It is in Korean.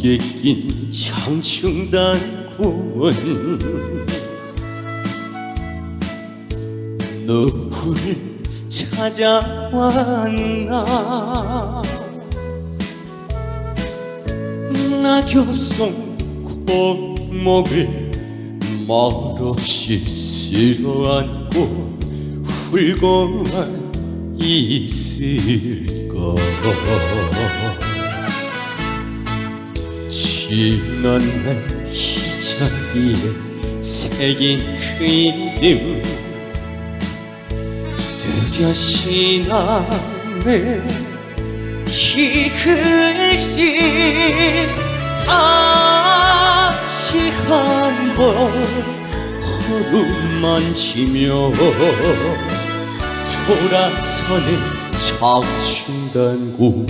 어깨 낀 청춘단군 누구를 찾아왔나? 낙엽송 골목을 말없이 쓸어안고 울고만 있을까 지난 날이 자리에 새긴 그 이름 뚜렷이 남의 이 글씨 다시 한 번 허름 만 지며 돌아서는 청춘단고